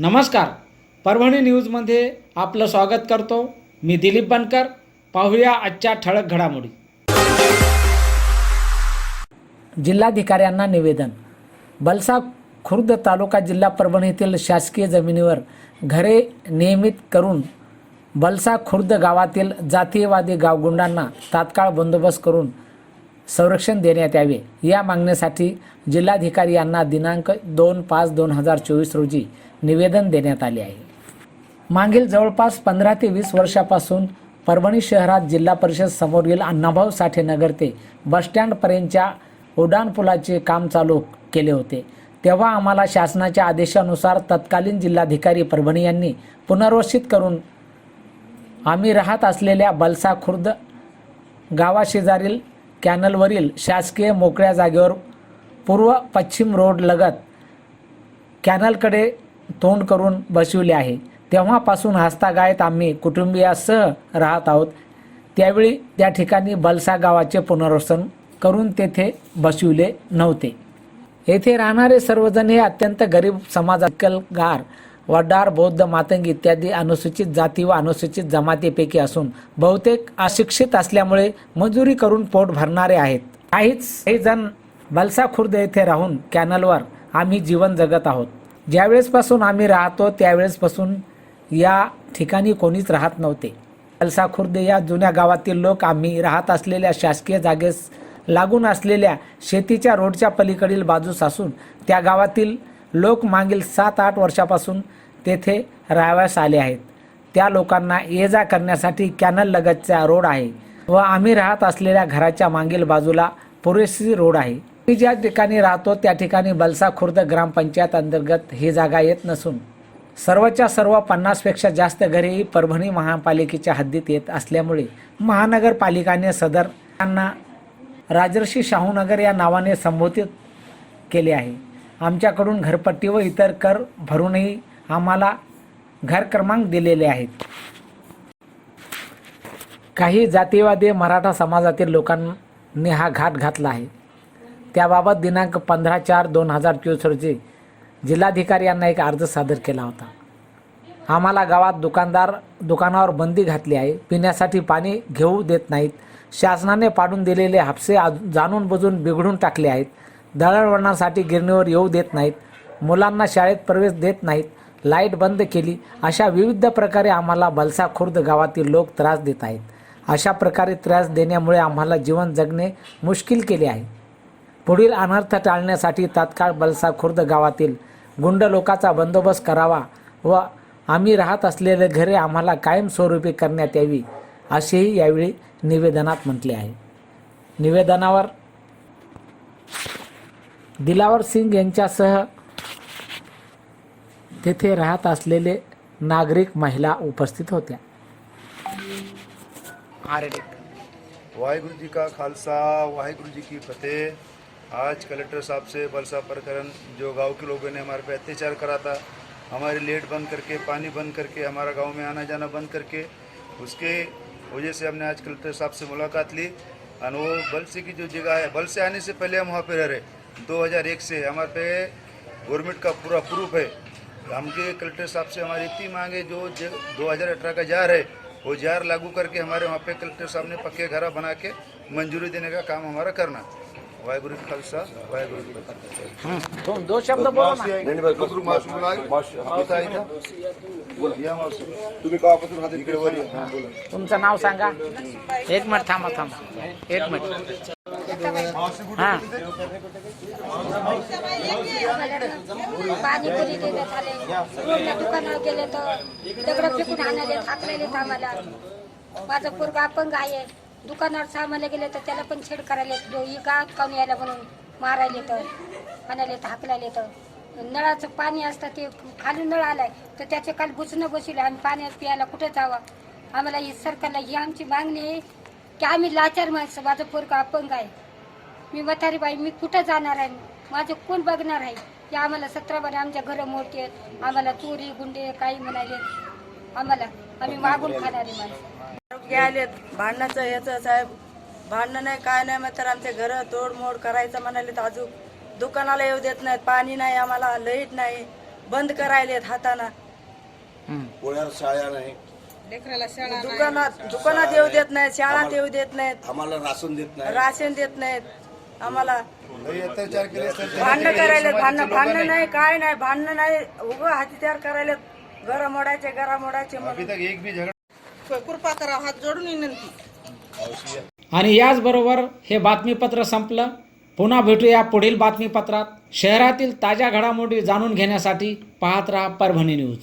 नमस्कार. परभणी न्यूजमध्ये आपलं स्वागत करतो. मी दिलीप बनकर. पाहूया आजच्या ठळक घडामोडी. जिल्हाधिकाऱ्यांना निवेदन. बलसा खुर्द तालुका जिल्हा परभणीतील शासकीय जमिनीवर घरे नियमित करून बलसा खुर्द गावातील जातीयवादी गावगुंडांना तात्काळ बंदोबस्त करून संरक्षण देण्यात यावे. या मागणीसाठी जिल्हाधिकारी यांना दिनांक दोन पाच दोन हजार चोवीस रोजी निवेदन देण्यात आले आहे. मागील जवळपास पंधरा ते वीस वर्षापासून परभणी शहरात जिल्हा परिषद समोरील अण्णाभाऊ साठे नगर ते बसस्टँडपर्यंतच्या उड्डाणपुलाचे काम चालू केले होते. तेव्हा आम्हाला शासनाच्या आदेशानुसार तत्कालीन जिल्हाधिकारी परभणी यांनी पुनर्वसित करून आम्ही राहत असलेल्या बलसा खुर्द गावाशेजारील कॅनलवरील शासकीय मोकळ्या जागेवर पूर्व पश्चिम रोड लगत कॅनलकडे तोंड करून बसविले आहे. तेव्हापासून हस्तागायत आम्ही कुटुंबियासह राहत आहोत. त्यावेळी त्या ठिकाणी बलसा गावाचे पुनर्वसन करून तेथे बसविले नव्हते. येथे राहणारे सर्वजण हे अत्यंत गरीब समाजातील वडार बौद्ध मातंगी इत्यादी अनुसूचित जाती व अनुसूचित जमातीपैकी असून बहुतेक अशिक्षित असल्यामुळे मजुरी करून पोट भरणारे आहेत. काहीच काही जण बलसा खुर्द येथे राहून कॅनलवर आम्ही जीवन जगत आहोत. ज्यावेळेसपासून आम्ही राहतो त्यावेळेसपासून या ठिकाणी कोणीच राहत नव्हते. बलसा खुर्द या जुन्या गावातील लोक आम्ही राहत असलेल्या शासकीय जागेस लागून असलेल्या शेतीच्या रोडच्या पलीकडील बाजूस असून त्या गावातील लोक मागील सात आठ वर्षापासून तेथे राहाव्यास आले आहेत. त्या लोकांना ये जा करण्यासाठी कॅनल लगतचा रोड आहे व आम्ही राहत असलेल्या घराच्या मागील बाजूला पुरेशी रोड आहे. मी ज्या ठिकाणी राहतो त्या ठिकाणी बलसा खुर्द ग्रामपंचायत अंतर्गत ही जागा येत नसून सर्वच्या सर्व पन्नासपेक्षा जास्त घरे ही परभणी महापालिकेच्या हद्दीत येत असल्यामुळे महानगरपालिकाने सदर यांना राजर्षी शाहूनगर या नावाने संबोधित केले आहे. आमच्याकडून घरपट्टी व इतर कर भरूनही आम्हाला घर क्रमांक दिलेले आहेत. काही जातीवादी मराठा समाजातील लोकांनी हा घाट घातला आहे. त्याबाबत दिनांक पंधरा चार दोन हजार चोवीस रोजी जिल्हाधिकारी यांना एक अर्ज सादर केला होता. आम्हाला गावात दुकानदार दुकानावर बंदी घातली आहे. पिण्यासाठी पाणी घेऊ देत नाहीत. शासनाने पाडून दिलेले हापसे आज- जाणून बुजून बिघडून टाकले आहेत. दळणवळणासाठी गिरणीवर येऊ देत नाहीत. मुलांना शाळेत प्रवेश देत नाहीत. लाइट बंद केली अशा विविध प्रकारे आम्हाला बलसा खुर्द गावातील लोक त्रास देत आहेत. अशा प्रकारे त्रास देण्यामुळे आम्हाला जीवन जगणे मुश्किल केले आहे. पुढील अनर्थ टाळण्यासाठी तात्काळ बलसा खुर्द गावातील गुंड लोकाचा बंदोबस्त करावा व आम्ही राहत असलेले घरे आम्हाला कायमस्वरूपी करण्यात यावी असेही यावेळी निवेदनात म्हटले आहे. निवेदनावर दिलावर सिंग यांच्यासह तेथे राहत असलेले नागरिक महिला उपस्थित होत्या. वाहिगुरु जी का खालसा वाहिगुरु जी की फतेह. आज कलेक्टर साहब से बलसा प्रकरण जो गाँव के लोगों ने हमारे पे अत्याचार करा था हमारी लेट बंद करके पानी बंद करके हमारा गाँव में आना जाना बंद करके उसके वजह से हमने आज कलेक्टर साहब से मुलाकात ली। और वो बलसे की जो जगह है बल से आने से पहले हम वहाँ पे रह रहे। 2001 से हमारे पे गवर्नमेंट का पूरा प्रूफ है। हमके कलेक्टर साहब से हमारी इतनी मांग है जो दो हज़ार अठारह का जार है वो जार लागू करके हमारे वहाँ पे कलेक्टर साहब ने पक्के घर बना के मंजूरी देने का काम हमारा करना। वाहेगुरु का खालसा वाहेगुरु का फतेह दोन दो शब्द बोला ना। तुम्ही कवापासून हात इकडे. तुमचं नाव सांगा। एक मिनिट थांबा थांबा। एक मिनिट। हां पाणीपुरी देण्यात आले रोडच्या दुकानावर गेले तर दगड फेकून आणाले थाकलेले आम्हाला माझं पोरगा अपंग आहे दुकानावर सामायला गेले तर त्याला पण छेड करायला येत ही गावात काऊन यायला म्हणून मारायले तर आणायले तर हाकलायले तर नळाचं पाणी असतं ते खाली नळ आलाय तर त्याचे काल बुचणं बसवले आम्ही पाण्यात प्यायला कुठे जावं? आम्हाला ही सरकारला ही आमची मागणी आहे की आम्ही लाचार माणसं माझं पोरगा अपंग आहे. मी म्हातारी बाई मी कुठं जाणार आहे? माझं कोण बघणार आहे? की आम्हाला सतरा बारे आमच्या घरं मोठी आहेत आम्हाला चोरी गुंडे काही म्हणाले. आम्हाला आम्ही मागून खाणारे माणसं. आलेत. भांडणाचं याचं साहेब भांडणं नाही काय नाही मग तर आमचे घर तोडमोड करायचं म्हणाले तर अजून दुकानाला येऊ देत नाहीत. पाणी नाही आम्हाला लाइट नाही. बंद करायलेत हाताना. पुण्यात शाळा नाही. दुकानात दुकानात येऊ देत नाहीत शाळात येऊ देत नाहीत. आम्हाला राशन देत नाही राशन देत नाहीत. आम्हाला भांडणं समाजाचे भांडणं भांडणं नाही. काय नाही भांडणं नाही. उगं हातीचार करायलेत. घर मोडायचे घरा मोडायचे अभी म्हणून तक एक भी झगड़ा कृपा करा हात जोडून विनंती. आणि याचबरोबर हे बातमीपत्र संपलं. पुन्हा भेटूया पुढील बातमीपत्रात. शहरातील ताज्या घडामोडी जाणून घेण्यासाठी पाहत राहा परभणी न्यूज.